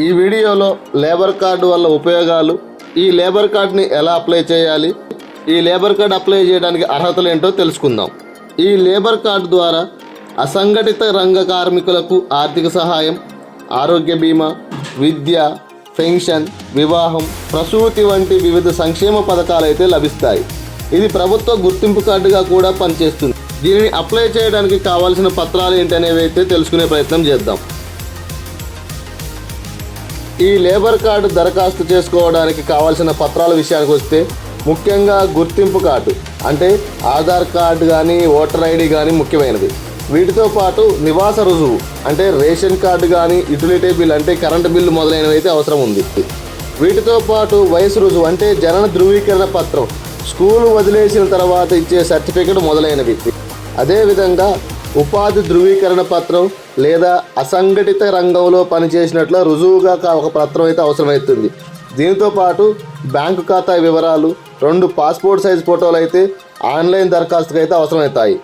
ఈ వీడియోలో labour card వల్ల ఉపయోగాలు ఈ లేబర్ కార్డుని ఎలా అప్లై చేయాలి ఈ లేబర్ కార్డు అప్లై చేయడానికి అర్హతలు ఏంటో తెలుసుకుందాం. ఈ లేబర్ కార్డు ద్వారా అసంఘటిత రంగ కార్మికులకు ఆర్థిక సహాయం ఆరోగ్య బీమా విద్య పెన్షన్ వివాహం ప్రసూతి వంటి వివిధ సంక్షేమ పథకాలు అయితే లభిస్తాయి. ఇది ప్రభుత్వ గుర్తింపు కార్డుగా కూడా పనిచేస్తుంది. దీనిని అప్లై చేయడానికి కావాల్సిన పత్రాలు ఏంటనేవి అయితే తెలుసుకునే ప్రయత్నం చేద్దాం. ఈ లేబర్ కార్డు దరఖాస్తు చేసుకోవడానికి కావాల్సిన పత్రాల విషయానికి వస్తే ముఖ్యంగా గుర్తింపు కార్డు అంటే ఆధార్ కార్డు కానీ ఓటర్ ఐడి కానీ ముఖ్యమైనది వీటితో పాటు నివాస రుజువు అంటే రేషన్ కార్డు కానీ యుటిలిటీ బిల్ అంటే కరెంటు బిల్లు మొదలైనవి అయితే అవసరం ఉంది. వీటితో పాటు వయసు రుజువు అంటే జనన ధృవీకరణ పత్రం స్కూల్ వదిలేసిన తర్వాత ఇచ్చే సర్టిఫికెట్ మొదలైనవి. అదేవిధంగా ఉపాధి ధృవీకరణ పత్రం లేదా అసంఘటిత రంగంలో పనిచేసినట్లు రుజువుగా కా- ఒక పత్రం అయితే అవసరమవుతుంది. దీంతో పాటు బ్యాంకు ఖాతా వివరాలు రెండు పాస్పోర్ట్ సైజ్ ఫోటోలు అయితే ఆన్లైన్ దరఖాస్తుకు అయితే అవసరమవుతాయి.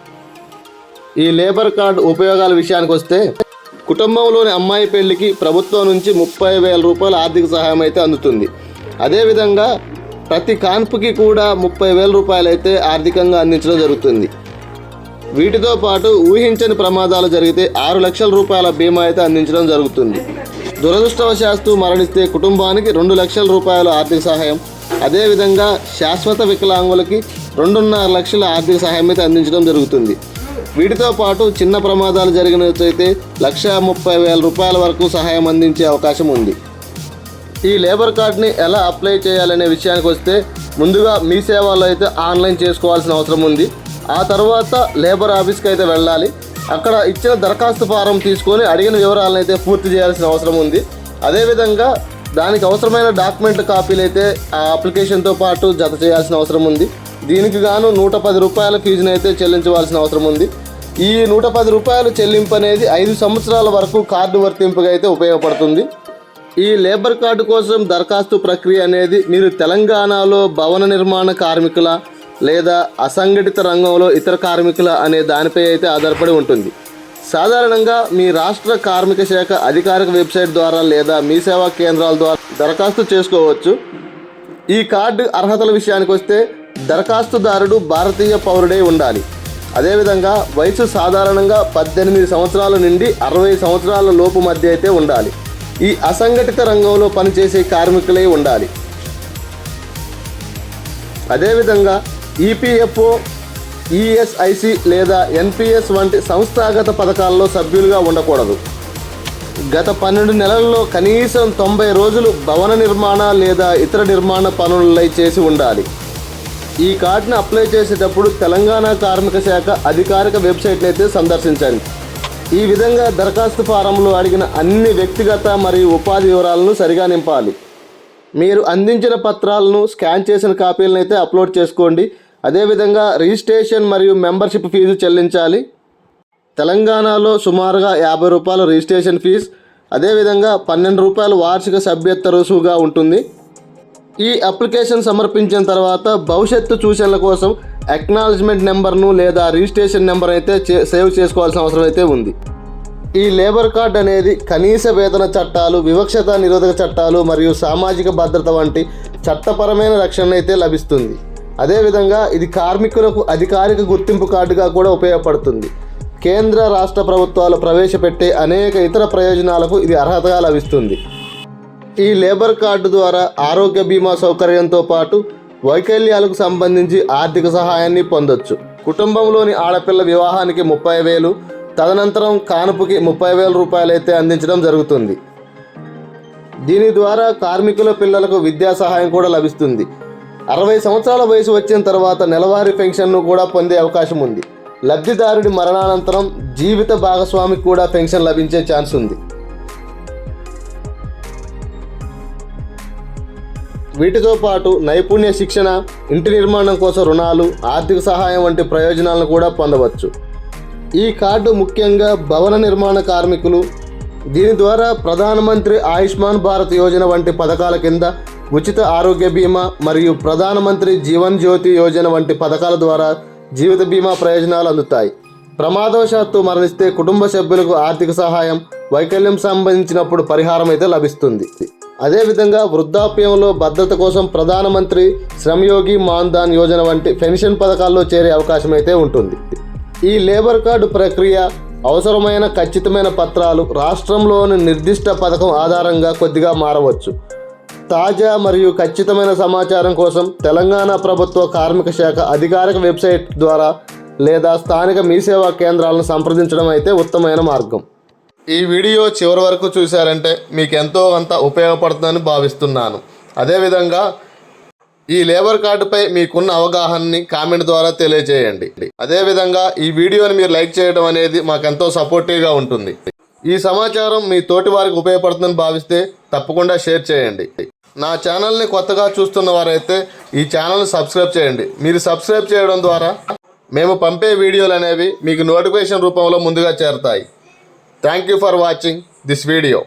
ఈ లేబర్ కార్డు ఉపయోగాల విషయానికి వస్తే కుటుంబంలోని అమ్మాయి పెళ్ళికి ప్రభుత్వం నుంచి ముప్పై వేల రూపాయల ఆర్థిక సహాయం అయితే అందుతుంది. అదేవిధంగా ప్రతి కాన్పుకి కూడా ముప్పై వేల రూపాయలు అయితే ఆర్థికంగా అందించడం జరుగుతుంది. వీటితో పాటు ఊహించని ప్రమాదాలు జరిగితే ఆరు లక్షల రూపాయల బీమా అయితే అందించడం జరుగుతుంది. దురదృష్టవశాత్తు మరణిస్తే కుటుంబానికి రెండు లక్షల రూపాయల ఆర్థిక సహాయం. అదేవిధంగా శాశ్వత వికలాంగులకి రెండున్నర లక్షల ఆర్థిక సహాయం అయితే అందించడం జరుగుతుంది. వీటితో పాటు చిన్న ప్రమాదాలు జరిగినట్లయితే లక్ష ముప్పై వేల రూపాయల వరకు సహాయం అందించే అవకాశం ఉంది. ఈ లేబర్ కార్డ్ని ఎలా అప్లై చేయాలనే విషయానికి వస్తే ముందుగా మీ సేవలో అయితే ఆన్లైన్ చేసుకోవాల్సిన అవసరం ఉంది. ఆ తర్వాత లేబర్ ఆఫీస్కి అయితే వెళ్ళాలి. అక్కడ ఇచ్చిన దరఖాస్తు ఫారం తీసుకొని అడిగిన వివరాలను అయితే పూర్తి చేయాల్సిన అవసరం ఉంది. అదేవిధంగా దానికి అవసరమైన డాక్యుమెంట్ కాపీలు అయితే ఆ అప్లికేషన్తో పాటు జత చేయాల్సిన అవసరం ఉంది. దీనికి గాను నూట పది రూపాయల ఫీజును అయితే చెల్లించవలసిన అవసరం ఉంది. ఈ నూట పది రూపాయల చెల్లింపు అనేది ఐదు సంవత్సరాల వరకు కార్డు వర్తింపుగా అయితే ఉపయోగపడుతుంది. ఈ లేబర్ కార్డు కోసం దరఖాస్తు ప్రక్రియ అనేది మీరు తెలంగాణలో భవన నిర్మాణ కార్మికుల లేదా అసంఘటిత రంగంలో ఇతర కార్మికుల అనే దానిపై అయితే ఆధారపడి ఉంటుంది. సాధారణంగా మీ రాష్ట్ర కార్మిక శాఖ అధికారిక వెబ్సైట్ ద్వారా లేదా మీ సేవా కేంద్రాల ద్వారా దరఖాస్తు చేసుకోవచ్చు. ఈ కార్డు అర్హతల విషయానికి వస్తే దరఖాస్తుదారుడు భారతీయ పౌరుడై ఉండాలి. అదేవిధంగా వయసు సాధారణంగా పద్దెనిమిది సంవత్సరాల నుండి అరవై సంవత్సరాల లోపు మధ్య అయితే ఉండాలి. ఈ అసంఘటిత రంగంలో పనిచేసే కార్మికులై ఉండాలి. అదేవిధంగా ఈపీఎఫ్ఓ ఈఎస్ఐసి లేదా ఎన్పిఎస్ వంటి సంస్థాగత పథకాల్లో సభ్యులుగా ఉండకూడదు. గత పన్నెండు నెలల్లో కనీసం తొంభై రోజులు భవన నిర్మాణ లేదా ఇతర నిర్మాణ పనులై చేసి ఉండాలి. ఈ కార్డును అప్లై చేసేటప్పుడు తెలంగాణ కార్మిక శాఖ అధికారిక వెబ్సైట్ని అయితే సందర్శించండి. ఈ విధంగా దరఖాస్తు ఫారంలో అడిగిన అన్ని వ్యక్తిగత మరియు ఉపాధి వివరాలను సరిగా నింపాలి. మీరు అందించిన పత్రాలను స్కాన్ చేసిన కాపీలను అయితే అప్లోడ్ చేసుకోండి. అదేవిధంగా రిజిస్ట్రేషన్ మరియు మెంబర్షిప్ ఫీజు చెల్లించాలి. తెలంగాణలో సుమారుగా యాభై రూపాయలు రిజిస్ట్రేషన్ ఫీజు అదేవిధంగా పన్నెండు రూపాయలు వార్షిక సభ్యత్వ రుసువుగా ఉంటుంది. ఈ అప్లికేషన్ సమర్పించిన తర్వాత భవిష్యత్తు సూచనల కోసం అక్నాలజ్మెంట్ నెంబర్ను లేదా రిజిస్ట్రేషన్ నెంబర్ అయితే చే- సేవ్ చేసుకోవాల్సిన అవసరం అయితే ఉంది. ఈ లేబర్ కార్డ్ అనేది కనీస వేతన చట్టాలు వివక్షత నిరోధక చట్టాలు మరియు సామాజిక భద్రత వంటి చట్టపరమైన రక్షణ అయితే లభిస్తుంది. అదేవిధంగా ఇది కార్మికులకు అధికారిక గుర్తింపు కార్డుగా కూడా ఉపయోగపడుతుంది. కేంద్ర రాష్ట్ర ప్రభుత్వాలు ప్రవేశపెట్టే అనేక ఇతర ప్రయోజనాలకు ఇది అర్హతగా లభిస్తుంది. ఈ లేబర్ కార్డు ద్వారా ఆరోగ్య బీమా సౌకర్యంతో పాటు వైకల్యాలకు సంబంధించి ఆర్థిక సహాయాన్ని పొందొచ్చు. కుటుంబంలోని ఆడపిల్ల వివాహానికి ముప్పై వేలు తదనంతరం కానుపుకి ముప్పై వేల రూపాయలు అయితే అందించడం జరుగుతుంది. దీని ద్వారా కార్మికుల పిల్లలకు విద్యా సహాయం కూడా లభిస్తుంది. అరవై సంవత్సరాల వయసు వచ్చిన తర్వాత నెలవారీ పెన్షన్ను కూడా పొందే అవకాశం ఉంది. లబ్ధిదారుడి మరణానంతరం జీవిత భాగస్వామికి కూడా పెన్షన్ లభించే ఛాన్స్ ఉంది. వీటితో పాటు నైపుణ్య శిక్షణ ఇంటి నిర్మాణం కోసం రుణాలు ఆర్థిక సహాయం వంటి ప్రయోజనాలను కూడా పొందవచ్చు. ఈ కార్డు ముఖ్యంగా భవన నిర్మాణ కార్మికులు దీని ద్వారా ప్రధానమంత్రి ఆయుష్మాన్ భారత్ యోజన వంటి పథకాల కింద ఉచిత ఆరోగ్య బీమా మరియు ప్రధానమంత్రి జీవన్ జ్యోతి యోజన వంటి పథకాల ద్వారా జీవిత బీమా ప్రయోజనాలు అందుతాయి. ప్రమాదవశాత్తు మరణిస్తే కుటుంబ సభ్యులకు ఆర్థిక సహాయం వైకల్యం సంబంధించినప్పుడు పరిహారం అయితే లభిస్తుంది. అదేవిధంగా వృద్ధాప్యంలో భద్రత కోసం ప్రధానమంత్రి శ్రమయోగి మాన్ధాన్ యోజన వంటి పెన్షన్ పథకాల్లో చేరే అవకాశం అయితే ఉంటుంది. ఈ లేబర్ కార్డు ప్రక్రియ అవసరమైన ఖచ్చితమైన పత్రాలు రాష్ట్రంలోని నిర్దిష్ట పథకం ఆధారంగా కొద్దిగా మారవచ్చు. తాజా మరియు ఖచ్చితమైన సమాచారం కోసం తెలంగాణ ప్రభుత్వ కార్మిక శాఖ అధికారిక వెబ్సైట్ ద్వారా లేదా స్థానిక మీ సేవా కేంద్రాలను సంప్రదించడం అయితే ఉత్తమమైన మార్గం. ఈ వీడియో చివరి వరకు చూశారంటే మీకు ఎంతో అంత ఉపయోగపడుతుందని భావిస్తున్నాను. అదేవిధంగా ఈ లేబర్ కార్డుపై మీకున్న అవగాహనని కామెంట్ ద్వారా తెలియజేయండి. అదేవిధంగా ఈ వీడియోని మీరు లైక్ చేయడం అనేది మాకెంతో సపోర్టివ్గా ఉంటుంది. ఈ సమాచారం మీ తోటి వారికి ఉపయోగపడుతుందని భావిస్తే తప్పకుండా షేర్ చేయండి. నా ఛానల్ని కొత్తగా చూస్తున్న వారైతే ఈ ఛానల్ని సబ్స్క్రైబ్ చేయండి. మీరు సబ్స్క్రైబ్ చేయడం ద్వారా మేము పంపే వీడియోలు అనేవి మీకు నోటిఫికేషన్ రూపంలో ముందుగా చేరుతాయి. Thank you for watching this video.